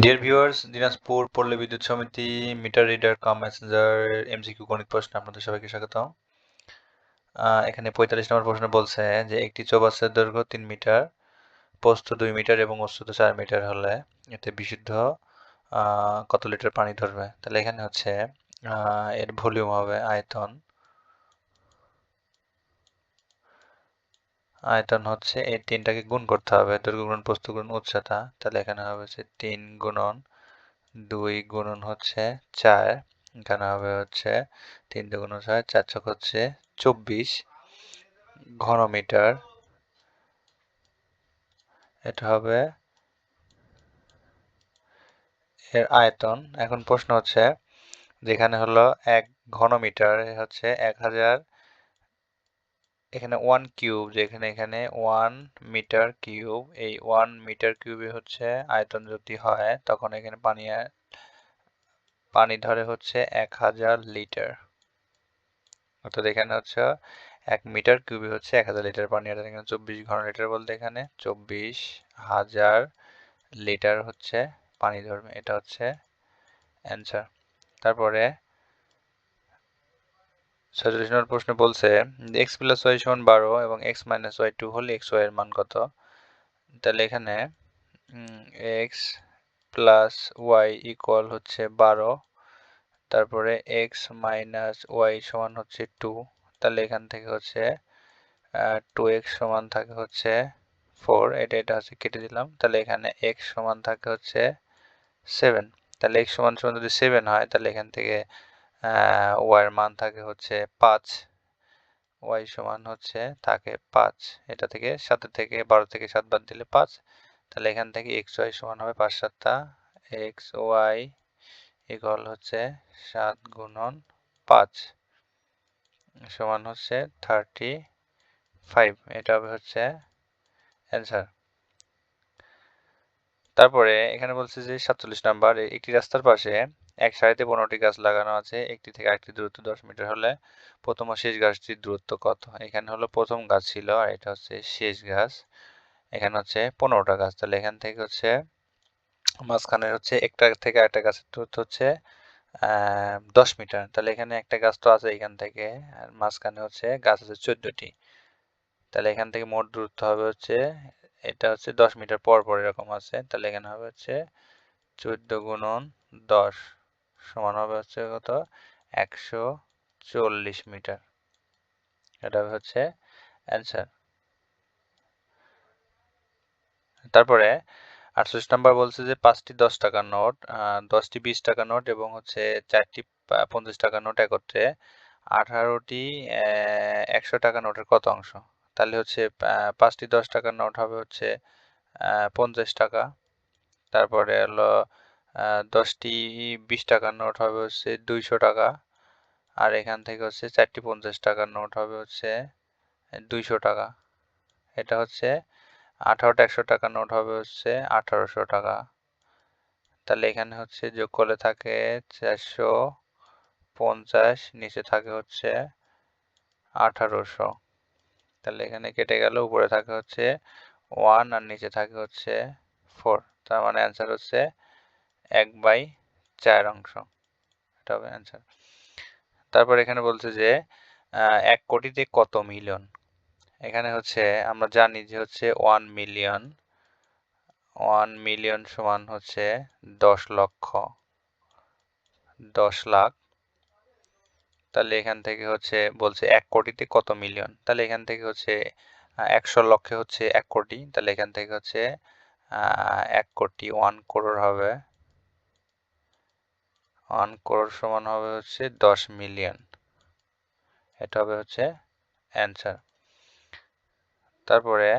Dear viewers Dinajpur Palli Bidyut Samiti meter reader cum messenger MCQ গণিত প্রশ্ন আপনাদের সবাইকে স্বাগত এখানে পঁয়তাল্লিশ নম্বর প্রশ্ন বলছে যে, একটি চৌবাচ্চার দৈর্ঘ্য তিন মিটার প্রস্থ দুই মিটার এবং উচ্চত চার মিটার হলে এতে বিশুদ্ধ কত লিটার পানি ধরবে? তাহলে এখানে হচ্ছে এর ভলিউম হবে আয়তন। আয়তন হচ্ছে এই তিনটাকে গুণ করতে হবে। দৈর্ঘ্য গুণন, প্রস্থ গুণন, উচ্চতা। তাহলে এখানে হবে হচ্ছে তিন গুণন দুই গুণন হচ্ছে চার। এখানে হবে হচ্ছে তিন দুগুণ ছয়, চার ছক হচ্ছে চব্বিশ ঘনমিটার। এটা হবে এর আয়তন। এখন প্রশ্ন হচ্ছে, যেখানে হলো এক ঘনমিটার হচ্ছে এক হাজার এখানে ওয়ান কিউব যেখানে এখানে ওয়ান মিটার কিউব এই ওয়ান মিটার কিউবে হচ্ছে আয়তন যদি হয়, তখন এখানে পানি পানি ধরে হচ্ছে এক হাজার লিটার। অর্থাৎ এখানে হচ্ছে এক মিটার কিউবে হচ্ছে এক হাজার লিটার পানি। অর্থাৎ এখানে চব্বিশ ঘন লিটার বলতে এখানে চব্বিশ হাজার লিটার হচ্ছে পানি ধরবে। এটা হচ্ছে অ্যান্সার তারপরে ছয়চল্লিশ প্রশ্ন বলছে এক্স প্লাস ওয়াই সমান বারো এবং এক্স মাইনাস ওয়াই টু হলে এক্স ওয়াই এর মান কত? তাহলে এখানে এক্স প্লাস ওয়াই ইকুয়াল হচ্ছে বারো, তারপরে এক্স মাইনাস ওয়াই সমান হচ্ছে টু তাহলে এখান থেকে হচ্ছে টু এক্স সমান থাকে হচ্ছে ফোর এটা এটা হচ্ছে কেটে দিলাম, তাহলে এখানে এক্স সমান থাকে হচ্ছে সেভেন তাহলে এক্স সমান সমান যদি সেভেন হয়, তাহলে এখান থেকে ওয়াইয়ের মান থাকে হচ্ছে পাঁচ ওয়াই সমান হচ্ছে থাকে পাঁচ। এটা থেকে সাতের থেকে বারো থেকে সাত বাদ দিলে পাঁচ। তাহলে এখান থেকে এক্স ওয়াই সমান হবে পাঁচ সাতটা। এক্স ওয়াই ইকুয়াল হচ্ছে সাত গুণন পাঁচ, সমান হচ্ছে থার্টি ফাইভ এটা হবে হচ্ছে অ্যান্সার তারপরে এখানে বলছে যে সাতচল্লিশ নাম্বার একটি রাস্তার পাশে এক সারিতে পনেরোটি গাছ লাগানো আছে, একটি থেকে আরেকটি দূরত্ব দশ মিটার হলে প্রথম ও শেষ গাছটির দূরত্ব কত? এখানে হলো প্রথম গাছ ছিল আর এটা হচ্ছে শেষ গাছ। এখানে হচ্ছে পনেরোটা গাছ, তাহলে এখান থেকে হচ্ছে মাঝখানে হচ্ছে একটা থেকে আরেকটা গাছের দূরত্ব হচ্ছে দশ মিটার। তাহলে এখানে একটা গাছ তো আছে এখান থেকে, আর মাঝখানে হচ্ছে গাছ আছে চোদ্দটি। তাহলে এখান থেকে মোট দূরত্ব হবে হচ্ছে, এটা হচ্ছে দশ মিটার পর পর এরকম আছে, তাহলে এখানে হবে হচ্ছে চোদ্দ গুণন দশ। সমান হবে হচ্ছে কত? একশো চল্লিশ মিটার। এটা হচ্ছে অ্যান্সার তারপরে আটচল্লিশ নাম্বার বলছে যে পাঁচটি দশ টাকার নোট দশটি বিশ টাকার নোট এবং হচ্ছে চারটি পঞ্চাশ টাকার নোট একত্রে আঠারোটি একশো টাকা নোটের কত অংশ? তাহলে হচ্ছে পাঁচটি দশ টাকার নোট হবে হচ্ছে পঞ্চাশ টাকা। তারপরে হলো দশটি বিশ টাকার নোট হবে হচ্ছে দুইশো টাকা। আর এখান থেকে হচ্ছে চারটি পঞ্চাশ টাকার নোট হবে হচ্ছে দুইশো টাকা। এটা হচ্ছে আঠারোটা একশো টাকার নোট হবে হচ্ছে আঠারোশো টাকা। তাহলে এখানে হচ্ছে যোগ করলে থাকে চারশো পঞ্চাশ, নিচে থাকে হচ্ছে আঠারোশো। তাহলে এখানে কেটে গেল, উপরে থাকে হচ্ছে ওয়ান আর নিচে থাকে হচ্ছে ফোর। তার মানে অ্যান্সার হচ্ছে এক বাই চার অংশ। এটা হবে অ্যান্সার তারপর এখানে বলছে যে এক কোটিতে কত মিলিয়ন এখানে হচ্ছে আমরা জানি যে হচ্ছে ওয়ান মিলিয়ন ওয়ান মিলিয়ন সমান হচ্ছে দশ লক্ষ, দশ লাখ। তাহলে এখান থেকে হচ্ছে বলছে এক কোটিতে কত মিলিয়ন তাহলে এখান থেকে হচ্ছে একশো লক্ষে হচ্ছে এক কোটি। তাহলে এখান থেকে হচ্ছে এক কোটি ওয়ান করোড় হবে ওয়ান করোড় সমান হবে হচ্ছে দশ মিলিয়ন এটা হবে হচ্ছে অ্যান্সার তারপরে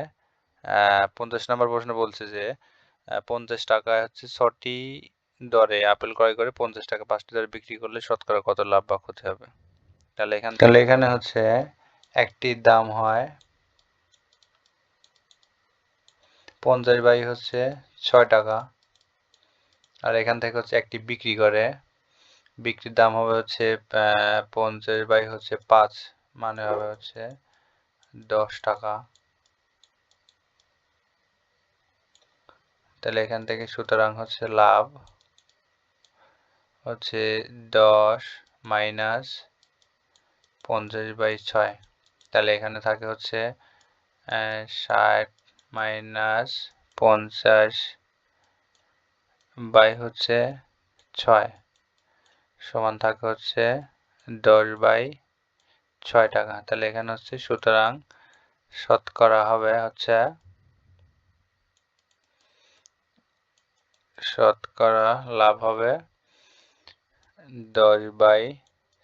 পঞ্চাশ নম্বর প্রশ্ন বলছে যে পঞ্চাশ টাকায় হচ্ছে ছটি দরে আপেল ক্রয় করে পঞ্চাশ টাকা পাঁচটি দরে বিক্রি করলে শতকরা কত লাভ বা ক্ষতি হবে? তাহলে এখান তাহলে এখানে হচ্ছে একটি দাম হয় পঞ্চাশ বাই হচ্ছে ছয় টাকা। আর এখান থেকে হচ্ছে একটি বিক্রি করে বিক্রির দাম হবে হচ্ছে পঞ্চাশ বাই হচ্ছে পাঁচ মানে হবে হচ্ছে দশ টাকা। তাহলে এখান থেকে সুতরাং হচ্ছে লাভ হচ্ছে দশ মাইনাস পঞ্চাশ বাই ছয়। তাহলে এখানে থাকে হচ্ছে ষাট মাইনাস পঞ্চাশ বাই হচ্ছে ছয়। সমান থাকে হচ্ছে দশ বাই ছয় টাকা। তাহলে এখানে হচ্ছে সুতরাং শতকরা হবে হচ্ছে শতকরা লাভ হবে দশ বাই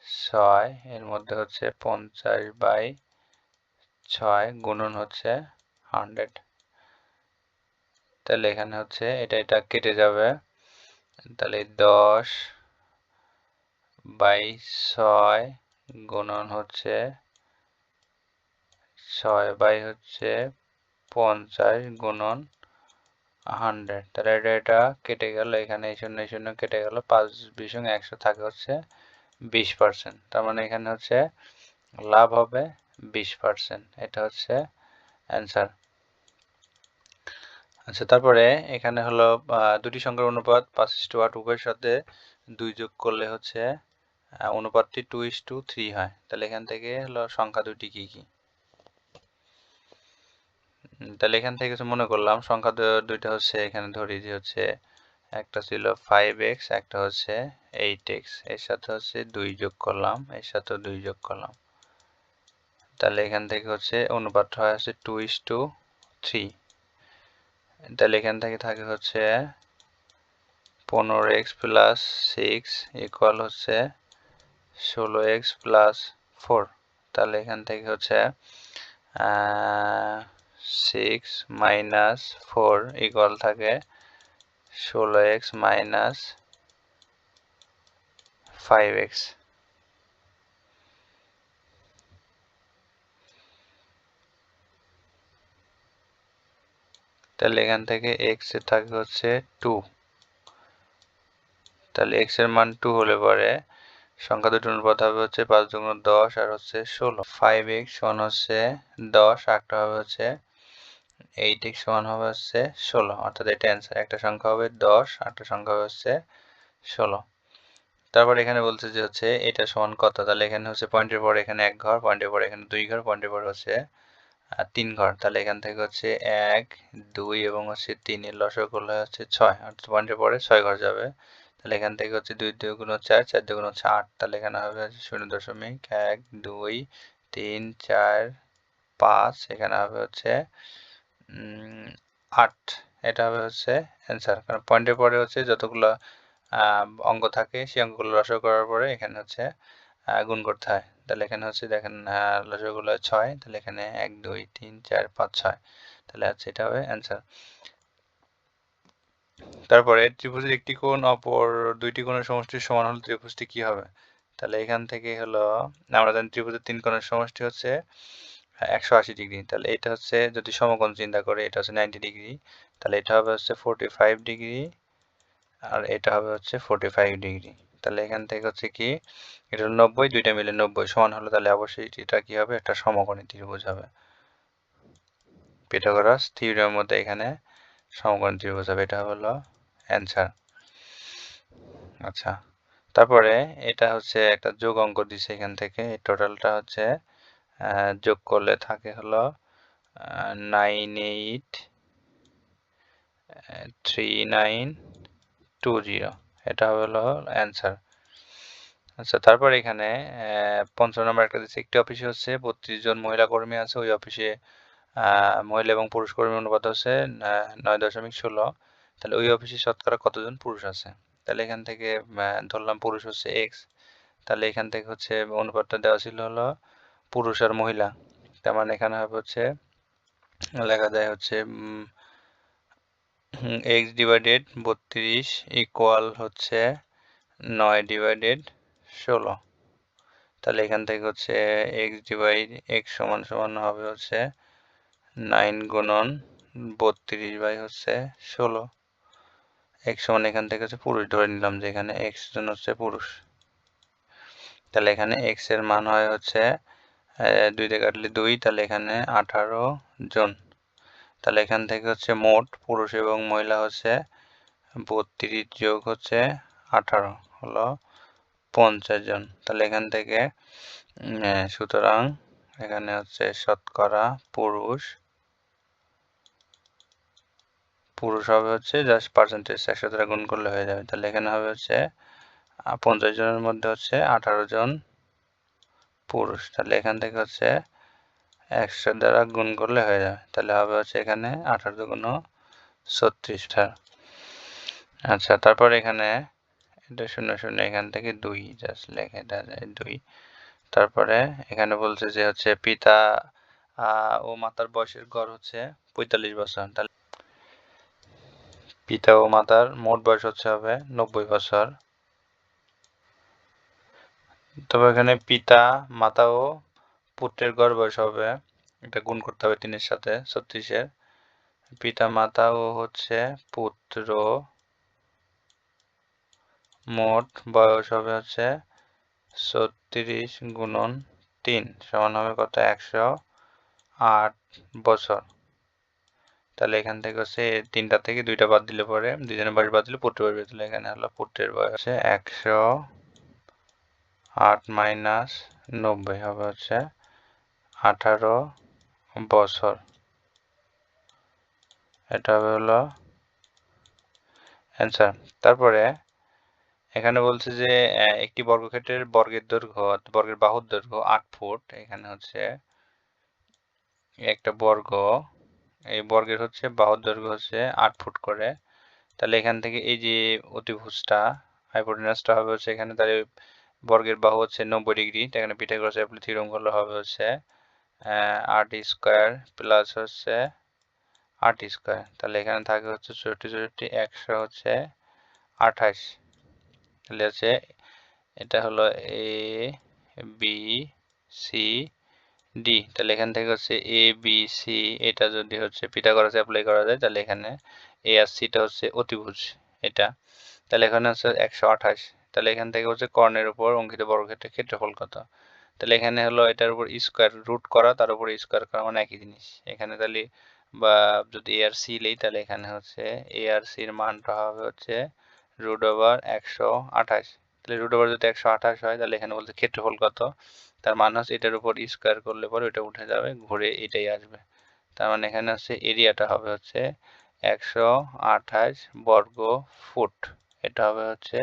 ছয়। এর মধ্যে হচ্ছে পঞ্চাশ বাই ছয় গুণন হচ্ছে হান্ড্রেড। তাহলে এখানে হচ্ছে এটা এটা কেটে যাবে। তাহলে দশ বাই ছয় গুণন হচ্ছে ছয় বাই হচ্ছে পঞ্চাশ গুণন হান্ড্রেড। তাহলে এটা এটা কেটে গেল এখানে, এই শূন্য শূন্য কেটে গেল। পাঁচ বিশ একশো থাকে হচ্ছে বিশ পার্সেন্ট তার মানে এখানে হচ্ছে লাভ হবে বিশ পার্সেন্ট এটা হচ্ছে অ্যান্সার আচ্ছা তারপরে এখানে হলো দুটি সংখ্যার অনুপাত, পাঁচ টু আট উভয়ের সাথে দুই যোগ করলে হচ্ছে অনুপাতটি টু ইস টু থ্রি হয়। তাহলে এখান থেকে হলো সংখ্যা দুটি কি কি? তাহলে এখান থেকে মনে করলাম, সংখ্যা দুইটা হচ্ছে এখানে ধরি যে হচ্ছে একটা ছিল ফাইভ এক্স একটা হচ্ছে এইট এক্সের সাথে হচ্ছে দুই যোগ করলাম, এর সাথে দুই যোগ করলাম। তাহলে এখান থেকে হচ্ছে অনুপাতটা হয় হচ্ছে টু ইস টু থ্রি তাহলে এখান থেকে থাকে হচ্ছে পনেরো এক্স প্লাস সিক্স ইকুয়াল হচ্ছে ষোলো এক্স প্লাস ফোর তাহলে এখান থেকে হচ্ছে সিক্স মাইনাস ফোর ইকুয়াল থাকে ষোলো এক্স মাইনাস ফাইভ এক্স তাহলে এখান থেকে এক্সের থাকে হচ্ছে টু তাহলে এক্সের মান টু হলে পরে সংখ্যা দুটো অনুপাত হবে হচ্ছে পাঁচ দুগুণ দশ আর হচ্ছে ষোলো। ফাইভ এক্স সমান হচ্ছে দশ আটটা হবে হচ্ছে এইট এক্স সমান হবে হচ্ছে ষোলো। অর্থাৎ এটা অ্যান্সার একটা সংখ্যা হবে দশ আটটা সংখ্যা হবে হচ্ছে ষোলো। তারপর এখানে বলছে যে হচ্ছে এটা সমান কত? তাহলে এখানে হচ্ছে পয়েন্টের পর এখানে এক ঘর পয়েন্টের পর এখানে দুই ঘর পয়েন্টের পর হচ্ছে তিন ঘর। তাহলে এখান থেকে হচ্ছে এক, দুই এবং হচ্ছে তিনের লসক হচ্ছে ছয়। অর্থাৎ পয়েন্টের পরে ছয় ঘর যাবে। তাহলে এখান থেকে হচ্ছে দুই দুই গুণ চার চার দুই গুণ হচ্ছে আট। তাহলে এখানে হবে শূন্য দশমিক এক, দুই, তিন, চার, পাঁচ। এখানে হবে হচ্ছে আট। এটা হবে হচ্ছে অ্যান্সার কারণ পয়েন্টের পরে হচ্ছে যতগুলো অঙ্ক থাকে, সেই অঙ্কগুলো রসক করার পরে এখানে হচ্ছে গুণ করতে হয়। তাহলে এখানে হচ্ছে দেখেন লসগুলো ছয়। তাহলে এখানে এক, দুই, তিন, চার, পাঁচ, ছয়। তাহলে হচ্ছে এটা হবে অ্যান্সার তারপরে ত্রিভুজের একটি কোণ অপর দুইটি কোণের সমষ্টির সমান হলে ত্রিভুজটি কি হবে? তাহলে এখান থেকে হলো, আমরা জানি ত্রিভুজের তিন কোণের সমষ্টি হচ্ছে একশো আশি ডিগ্রি। তাহলে এটা হচ্ছে, যদি সমকোণ চিন্তা করে, এটা হচ্ছে নাইনটি ডিগ্রি। তাহলে এটা হবে হচ্ছে ফোরটি ফাইভ ডিগ্রি আর এটা হবে হচ্ছে ফোরটি ফাইভ ডিগ্রি। তাহলে এখান থেকে হচ্ছে কি, এটা হলো নব্বই, দুইটা মিলে নব্বই সমান হলো তাহলে অবশ্যই এটা কি হবে? একটা সমকোণী ত্রিভুজ হবে। পিথাগোরাস থিওরিয়ামের মধ্যে এখানে সমকোণ ত্রিভুজ হবে এটা হলো অ্যান্সার আচ্ছা তারপরে এটা হচ্ছে একটা যোগ অঙ্ক দিছে এখান থেকে। টোটালটা হচ্ছে যোগ করলে থাকে হলো nine eight three nine two zero এটা হলো অ্যান্সার আচ্ছা তারপর এখানে পঞ্চম নম্বর একটা দিচ্ছে একটি অফিসে হচ্ছে বত্রিশ জন মহিলা কর্মী আছে। ওই অফিসে মহিলা এবং পুরুষ কর্মী অনুপাত হচ্ছে নয় দশমিক ষোলো। তাহলে ওই অফিসে শতকরা কতজন পুরুষ আছে? তাহলে এখান থেকে ধরলাম পুরুষ হচ্ছে এক্স তাহলে এখান থেকে হচ্ছে অনুপাতটা দেওয়া ছিল হলো পুরুষ আর মহিলা। তার মানে এখানে হবে হচ্ছে, লেখা যায় হচ্ছে এক্স ডিভাইডেড বত্রিশ ইকুয়াল হচ্ছে নয় ডিভাইডেড ষোলো। তাহলে এখান থেকে হচ্ছে এক্স ডিভাইড এক্স সমান সমান হবে হচ্ছে নাইন গুণন বত্রিশ বাই হচ্ছে ষোলো। এক্স সমান এখান থেকে হচ্ছে পুরুষ ধরে নিলাম যে এখানে এক্স জন হচ্ছে পুরুষ। তাহলে এখানে এক্সের মান হয় হচ্ছে দুই দিয়ে কাটলে দুই, তাহলে এখানে আঠারো জন। তাহলে এখান থেকে হচ্ছে মোট পুরুষ এবং মহিলা হচ্ছে বত্রিশ যোগ হচ্ছে আঠারো, হলো পঞ্চাশ জন। তাহলে এখান থেকে সুতরাং এখানে হচ্ছে শতকরা পুরুষ পুরুষ হবে হচ্ছে জাস্ট পার্সেন্টেজ একশো দ্বারা গুণ করলে হয়ে যাবে। তাহলে এখানে হবে হচ্ছে পঞ্চাশ জনের মধ্যে হচ্ছে আঠারো জন পুরুষ। তাহলে এখান থেকে হচ্ছে একশো দ্বারা গুণ করলে হয়ে যাবে। তাহলে হবে হচ্ছে এখানে আঠারো গুণ ছত্রিশটা আচ্ছা তারপর এখানে এটা শূন্য শূন্য, এখান থেকে দুই জাস্ট লেখে দেওয়া যায় দুই। তারপরে এখানে বলছে যে হচ্ছে পিতা ও মাতার বয়সের গড় হচ্ছে পঁয়তাল্লিশ বছর। তাহলে পিতা ও মাতার মোট বয়স হচ্ছে হবে নব্বই বছর। তবে এখানে পিতা, মাতা ও পুত্রের গড় বয়স হবে, এটা গুণ করতে হবে তিনের সাথে, ছত্রিশের। পিতা, মাতা ও হচ্ছে পুত্র মোট বয়স হবে হচ্ছে ছত্রিশ গুণন তিন, সমান হবে কত? একশো আট বছর। তাহলে এখান থেকে হচ্ছে তিনটা থেকে দুইটা বাদ দিলে পরে দুজনের বয়স বাদ দিলে পুত্রের বয়স তাহলে এখানে হলো পুত্রের বয়স হচ্ছে একশো আট মাইনাস নব্বই হবে হচ্ছে আঠারো বছর। এটা হবে হলো অ্যান্সার তারপরে এখানে বলছে যে একটি বর্গক্ষেত্রের বর্গের দৈর্ঘ্য, বর্গের বাহুর দৈর্ঘ্য আট ফুট। এখানে হচ্ছে একটা বর্গ এই বর্গের হচ্ছে বাহুর দৈর্ঘ্য হচ্ছে আট ফুট করে। তাহলে এখান থেকে এই যে অতিভুজটা হাইপোটেনাসটা হবে হচ্ছে এখানে, তাহলে বর্গের বাহু হচ্ছে নব্বই ডিগ্রি। এখানে পিঠাগোরাস থিওরাম করলে হবে হচ্ছে আট স্কোয়ার প্লাস হচ্ছে আট স্কোয়ার। তাহলে এখানে থাকে হচ্ছে চৌষট্টি চৌষট্টি, একশো হচ্ছে আঠাশ। তাহলে হচ্ছে এটা হলো এ বি সি ডি তাহলে এখান থেকে হচ্ছে এ বি সি এটা যদি হচ্ছে পিটাগরাস অ্যাপ্লাই করা যায়, তাহলে এখানে এ আর সিটা হচ্ছে অতিভুজ এটা। তাহলে এখানে হচ্ছে একশো আঠাশ। তাহলে এখান থেকে হচ্ছে কর্ণের উপর অঙ্কিত বর্গক্ষেত্রের ক্ষেত্রফল কত? তাহলে এখানে হলো এটার উপর স্কোয়ার রুট করা, তার উপর স্কোয়ার করা মানে একই জিনিস। এখানে তাহলে বা যদি এ আর সি লেই, তাহলে এখানে হচ্ছে এ আর সির মানটা হবে হচ্ছে রুট ওভার একশো আঠাশ। তাহলে রুট ওভার যদি একশো আঠাশ হয়, তাহলে এখানে বলতে ক্ষেত্রফল কত? তার মান হচ্ছে এটার উপর স্কোয়ার করলে পরে ওটা উঠে যাবে, ঘুরে এটাই আসবে। তার মানে এখানে হচ্ছে এরিয়াটা হবে হচ্ছে একশো আঠাশ বর্গ ফুট। এটা হবে হচ্ছে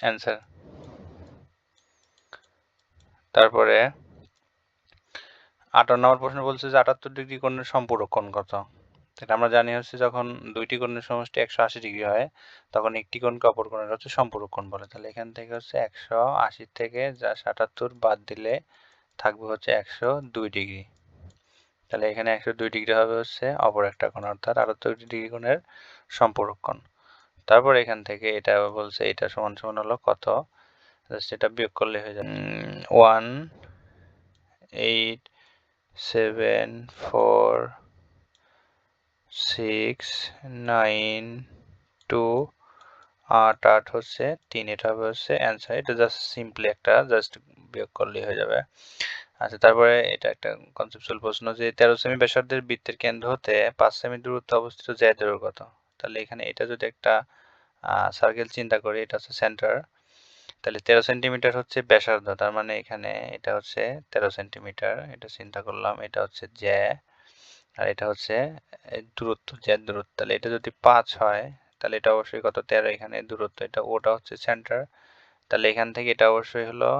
অ্যান্সার তারপরে আটান্ন নম্বর প্রশ্ন বলছে যে আটাত্তর ডিগ্রি কোণের সম্পূরক কোণ কত? এটা আমরা জানি হচ্ছে যখন দুইটি কোণের সমষ্টি একশো আশি ডিগ্রি হয়, তখন একটি কোণকে অপর কোণের হচ্ছে সম্পূরক কোণ বলে। তাহলে এখান থেকে হচ্ছে একশো আশি থেকে যা সাতাত্তর বাদ দিলে থাকবে হচ্ছে একশো দুই ডিগ্রি। তাহলে এখানে একশো দুই ডিগ্রি হবে হচ্ছে অপর একটা কোণ, অর্থাৎ আটাত্তর ডিগ্রি কোণের সম্পূরক কোণ। তারপর এখান থেকে এটা বলছে এটা সমান সমান হলো কত? সেটা বিয়োগ করলে হয়ে যাবে one eight seven four six nine two আট আট হচ্ছে, তিন এটা হবে হচ্ছে অ্যান্সার এটা জাস্ট সিম্পলি একটা জাস্ট বিয়োগ করলেই হয়ে যাবে। আচ্ছা তারপরে এটা একটা কনসেপচুয়াল প্রশ্ন যে তেরো সেমি ব্যাসার্ধের বৃত্তের কেন্দ্র হতে পাঁচ সেমি দূরত্ব অবস্থিত জ্যা দূর কত? তাহলে এখানে এটা যদি একটা সার্কেল চিন্তা করি, এটা হচ্ছে সেন্টার তাহলে তেরো সেন্টিমিটার হচ্ছে ব্যাসার্ধ, তার মানে এখানে এটা হচ্ছে তেরো সেন্টিমিটার এটা চিন্তা করলাম, এটা হচ্ছে জ্যা আর এটা হচ্ছে দূরত্ব জ্যার দূরত্ব। তাহলে এটা যদি পাঁচ হয়, তাহলে এটা অবশ্যই কত? তেরো এখানে দূরত্ব। এটা ওটা হচ্ছে সেন্টার তাহলে এখান থেকে এটা অবশ্যই হলো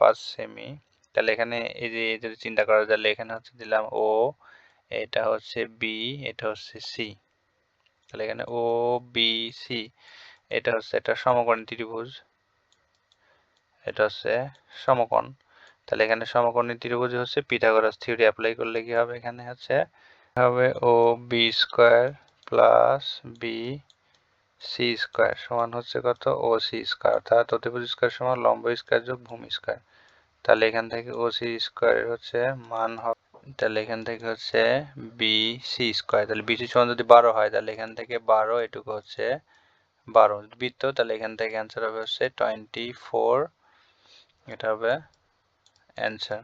পাঁচ সেমি তাহলে এখানে এই যে যদি চিন্তা করা যায় এখানে হচ্ছে দিলাম ও এটা হচ্ছে বি এটা হচ্ছে সি তাহলে এখানে ও বি সি এটা হচ্ছে এটা সমকোণী ত্রিভুজ। এটা হচ্ছে সমকোণ। তাহলে এখানে সমকোণী ত্রিভুজ হচ্ছে পিথাগোরাস থিওরি অ্যাপ্লাই করলে কি হবে? এখানে হচ্ছে হবে O B square plus B C square সমান হচ্ছে কত? O C square. অর্থাৎ অতিভুজ স্কোয়ার সমান লম্ব স্কোয়ার যোগ ভূমি স্কোয়ার। তাহলে এখান থেকে ও সি স্কোয়ারের হচ্ছে মান হবে, তাহলে এখান থেকে হচ্ছে বি সি স্কোয়ার। তাহলে বি সি সমান যদি বারো হয়, তাহলে এখান থেকে বারো এটুকু হচ্ছে বারো। বৃত্ত, তাহলে এখান থেকে অ্যান্সার হবে হচ্ছে টোয়েন্টি ফোর এটা হবে অ্যান্সার